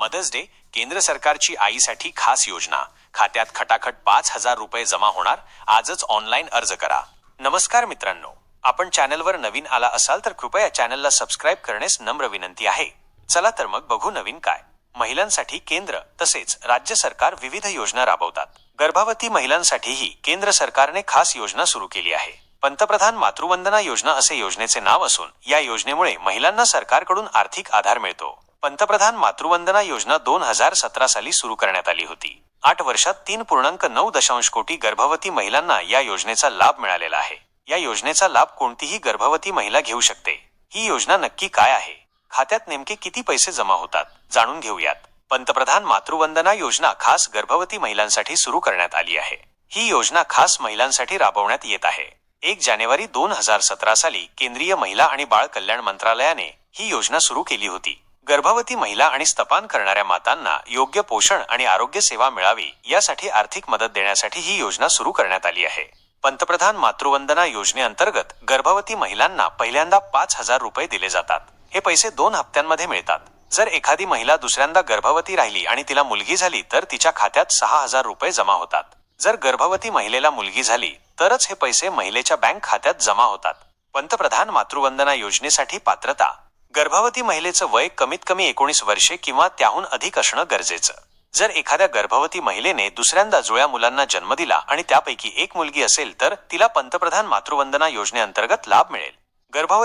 Mother's day केंद्र सरकारची आईसाठी खास योजना. खात्यात खटाखट पाच हजार रुपये जमा होणार. आजच ऑनलाईन अर्ज करा. नमस्कार मित्रांनो. आपण चॅनलवर नवीन आला असाल तर कृपया चॅनलला सबस्क्राईब करण्यास नम्र विनंती आहे. चला तर मग बघू नवीन काय. महिलांसाठी केंद्र तसेच राज्य सरकार विविध योजना राबवतात. गर्भवती महिलांसाठीही केंद्र सरकारने खास योजना सुरू केली आहे. पंतप्रधान मातृवंदना योजना असे योजनेचे नाव असून या योजनेमुळे महिलांना सरकारकडून आर्थिक आधार मिळतो. पंतप्रधान मातृवंदना योजना दोन हजार सतरा साली सुरू करण्यात आली होती. आठ वर्षात तीन पूर्णांक नऊ दशांश कोटी गर्भवती महिलांना या योजनेचा लाभ मिळालेला आहे. या योजनेचा लाभ कोणतीही गर्भवती महिला घेऊ शकते. ही योजना नक्की काय आहे? खात्यात नेमके किती पैसे जमा होतात? जाणून घेऊयात. पंतप्रधान मातृवंदना योजना खास गर्भवती महिलांसाठी सुरू करण्यात आली आहे. ही योजना खास महिलांसाठी राबवण्यात येत आहे. एक जानेवारी दोन हजार सतरा साली केंद्रीय महिला आणि बाळ कल्याण मंत्रालयाने ही योजना सुरू केली होती. गर्भवती महिला आणि स्तपान करणाऱ्या मातांना योग्य पोषण आणि आरोग्य सेवा मिळावी यासाठी आर्थिक मदत देण्यासाठी ही योजना सुरू करण्यात आली आहे. पंतप्रधान मातृवंदना योजनेअंतर्गत गर्भवती महिलांना पहिल्यांदा पाच हजार रुपये दिले जातात. हे पैसे दोन हप्त्यांमध्ये मिळतात. जर एखादी महिला दुसऱ्यांदा गर्भवती राहिली आणि तिला मुलगी झाली तर तिच्या खात्यात सहा हजार रुपये जमा होतात. जर गर्भवती महिलेला मुलगी झाली तरच हे पैसे महिलेच्या बँक खात्यात जमा होतात. पंतप्रधान मातृवंदना योजनेसाठी पात्रता गर्भवती महिलेचं वय कमीत कमी एकोणीस वर्षे किंवा त्याहून अधिक असणं गरजेचं. जर एखाद्या गर्भवती महिलेने दुसऱ्यांदा जुळ्या मुलांना जन्म दिला आणि त्यापैकी एक मुलगी असेल तर तिला पंतप्रधान मातृवंदना योजनेअंतर्गत लाभ मिळेल. गर्भवती